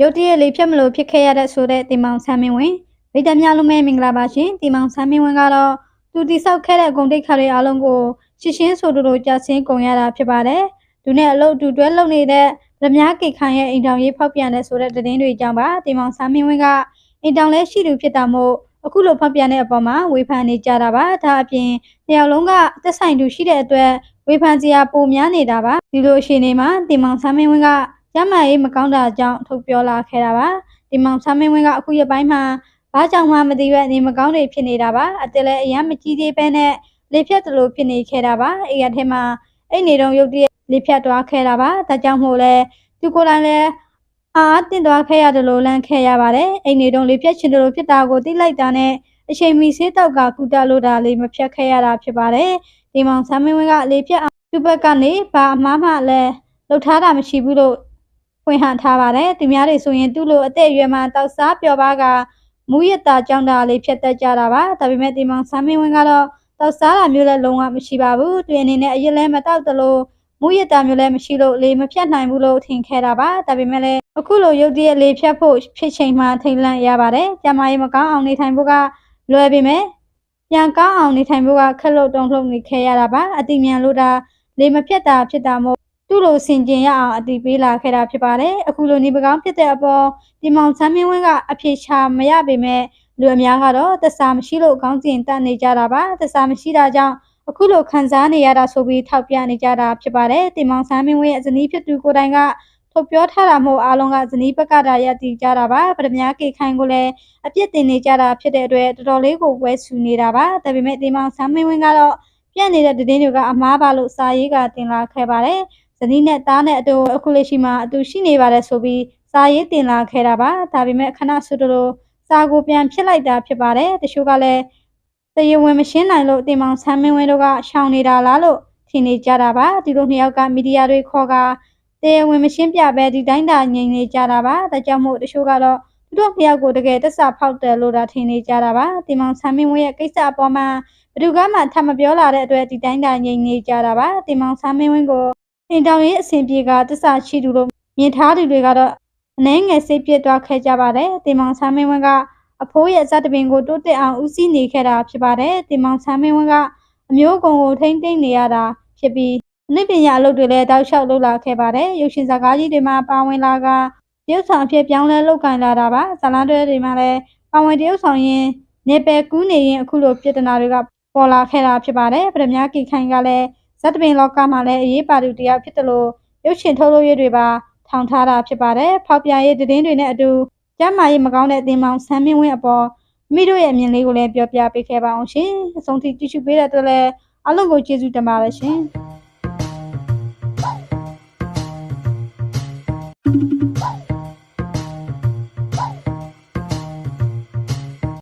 ရုတ်တရက်လေးဖြတ်မလို့ဖြစ်ခဲ့ရတဲ့ဆိုတဲ့တင်မောင်ဆန်းမင်းဝင်ဗိတ္တများလုံးမဲ့မင်္ဂလာပါရှင်တင်မောင်ဆန်းမင်းဝင်ကတော့သူတိဆောက်ခဲ့တဲ့ဂုံတိတ်ခါတွေအားလုံးကိုရှင်းရှင်းဆိုတူတူကြာဆင်းကုန်ရတာဖြစ်ပါတယ်သူနဲ့အလုပ်အတူတွဲလုပ်နေတဲ့ဗမြားကိခိုင်ရဲ့အိမ်တောင်ရေးဖောက်ပြန်တဲ့ဆိုတဲ့သတင်းတွေကြောင့်ပါတင်မောင်ဆန်းမင်းဝင်ကအိမ်တောင်လဲရှိသူဖြစ်တာမို့အခုလိုဖောက်ပြန်တဲ့အပေါ်မှာဝေဖန်နေကြတာပါဒါအပြင်တယောက်လုံးကသက်ဆိုင်သူရှိတဲ့အတွက်ဝေဖန်စရာပိုများနေတာပါဒီလိုအခြေအနေမှာတင်မောင်ဆန်းမင်းဝင်က ကျမရေးမကောင်းတာကြောင့်ထုတ်ပြောလာခဲ့တာပါဒီမောင်ဆမ်းမင်းဝင်းကအခုရပိုင်းမှာဘာကြောင့်မှမသိပဲအနေမကောင်းတွေဖြစ်နေတာပါအတက်လည်းအရင်မကြည့်သေးပဲနဲ့လေဖြတ်တလို့ဖြစ်နေခဲ့တာပါအဲ့ရထဲမှာအဲ့နေတော့ရုတ်တရက်လေဖြတ်သွားခဲ့တာပါဒါကြောင့်မို့လဲသူကိုယ်တိုင်လည်းအာတင်သွားခဲ့ရတယ်လို့လန့်ခဲ့ရပါတယ်အဲ့နေတော့လေဖြတ်ချင်တယ်လို့ဖြစ်တာကိုသိလိုက်တာနဲ့အချိန်မီဆေးတောက်ကကုတလို့တာလေးမဖြတ်ခဲ့ရတာဖြစ်ပါတယ်ဒီမောင်ဆမ်းမင်းဝင်းကလေဖြတ်အောင်သူ့ဘက်ကနေဘာအမှားမှလည်းလှုပ်ထားတာမရှိဘူးလို့ ဖွင့်ဟန်ထားပါတယ်သူများတွေဆိုရင်သူ့လိုအသက်အရွယ်မှာတောက်စားပျော်ပါကမူရတာကြောင်းတာလေးဖြတ်သက်ကြတာပါဒါပေမဲ့ဒီမောင်ဆမ်းမင်းဝင်းကတော့တောက်စားတာမျိုးလည်းလုံးဝမရှိပါဘူးသူအနေနဲ့အရင်လည်းမတောက်တလို့မူရတာမျိုးလည်းမရှိလို့လေမဖြတ်နိုင်ဘူးလို့ထင်ခဲ့တာပါဒါပေမဲ့လည်းအခုလိုရုပ်တရက်လေးဖြတ်ဖို့ဖြစ်ချိန်မှထိန်လန့်ရပါတယ်ကျမကြီးမကောင်းအောင်နေထိုင်ဖို့ကလွယ်ပေမဲ့ပြန်ကောင်းအောင်နေထိုင်ဖို့ကခက်လို့တုံ့လှုပ်နေခဲ့ရတာပါအတိမြန်လို့ဒါလေမဖြတ်တာဖြစ်တာမို့ သူ့လိုဆင်ကျင်ရအောင်အတိပေးလာခဲ့တာဖြစ်ပါတယ်။အခုလိုနေပကောင်းဖြစ်တဲ့အပေါ်ဒီမောင်ဆန်းမင်းဝင်းကအဖြေချမရပေမဲ့လူအများကတော့တစ္ဆာမရှိလို့ကောင်းကျင်တတ်နေကြတာပါ။တစ္ဆာမရှိတာကြောင့်အခုလိုခံစားနေရတာဆိုပြီးထောက်ပြနေကြတာဖြစ်ပါတယ်။ဒီမောင်ဆန်းမင်းဝင်းရဲ့ဇနီးဖြစ်သူကိုယ်တိုင်ကထုတ်ပြောထားတာမို့အားလုံးကဇနီးဘက်ကတာရတည်ကြတာပါ။ပထမကေခိုင်ကိုလည်းအပြစ်တင်နေကြတာဖြစ်တဲ့အတွက်တော်တော်လေးကိုဝဲဆူနေတာပါ။ဒါပေမဲ့ဒီမောင်ဆန်းမင်းဝင်းကတော့ပြက်နေတဲ့သတင်းတွေကအမားပါလို့စာရေးကတင်လာခဲ့ပါတယ်။ ဇနီးနဲ့သားနဲ့အတူအခုလက်ရှိမှာအတူရှိနေပါတယ်ဆိုပြီးစာရေးတင်လာခဲ့တာပါဒါပေမဲ့ခဏဆိုတလို့စာကိုပြန်ဖြစ်လိုက်တာဖြစ်ပါတယ်တချို့ကလည်းတရားဝင်မရှင်းနိုင်လို့တင်မောင်ဆမ်းမင်းဝင်းတို့ကရှောင်နေတာလားလို့ထင်နေကြတာပါဒီလိုနှစ်ယောက်ကမီဒီယာတွေခေါ်ကတရားဝင်မရှင်းပြပဲဒီတိုင်းတာငြိမ်နေကြတာပါဒါကြောင့်မို့တချို့ကတော့သူတို့နှစ်ယောက်ကိုတကယ်တစ္ဆာဖောက်တယ်လို့ဒါထင်နေကြတာပါတင်မောင်ဆမ်းမင်းဝင်းရဲ့ကိစ္စအပေါ်မှာဘယ်သူကမှထပ်မပြောလာတဲ့အတွက်ဒီတိုင်းတာငြိမ်နေကြတာပါတင်မောင်ဆမ်းမင်းဝင်းကို အင်တောင်ရေးအစဉ်ပြေကတစ္ဆာရှိသူတို့မြင်ထားသူတွေကတော့အနှဲငယ်စိတ်ပြစ်သွားခဲ့ကြပါတယ်။တင်မောင်ဆမ်းမင်းဝင်းကအဖိုးရဲ့ဇက်တပင်ကိုတိုးတက်အောင်ဦးစီးနေခဲ့တာဖြစ်ပါတယ်။တင်မောင်ဆမ်းမင်းဝင်းကအမျိုးကုံကိုထိမ့်သိမ့်နေရတာဖြစ်ပြီးအနည်းပညာအလုပ်တွေလည်းတောက်လျှောက်လုပ်လာခဲ့ပါတယ်။ရုပ်ရှင်ဇာတ်ကားကြီးတွေမှာပါဝင်လာကတရုတ်ဆောင်အဖြစ်ပြောင်းလဲလုပ်ကင်လာတာပါ။ဇာလန်တွဲတွေမှာလည်းပါဝင်တရုတ်ဆောင်ရင်နေပယ်ကူးနေရင်အခုလိုပြဿနာတွေကပေါ်လာခဲ့တာဖြစ်ပါတယ်။ပရမ ्या ကိခိုင်ကလည်း ဇတ်တပင်လောကမှာလည်းအရေးပါသူတရားဖြစ်တယ်လို့ရုပ်ရှင်ထုတ်လုပ်ရေးတွေပါထောင်ထားတာဖြစ်ပါတယ်။ဖောက်ပြရေးသတင်းတွေနဲ့အတူကျမ်းမာရေးမကောင်းတဲ့အသင်းမောင်ဆမ်းမင်းဝင်းအပေါ်မိတို့ရဲ့အမြင်လေးကိုလည်းပြောပြပေးခဲ့ပါအောင်ရှင်။အဆုံးထိကြည့်ရှုပေးတဲ့အတွက်လည်းအားလုံးကိုကျေးဇူးတင်ပါတယ်ရှင်။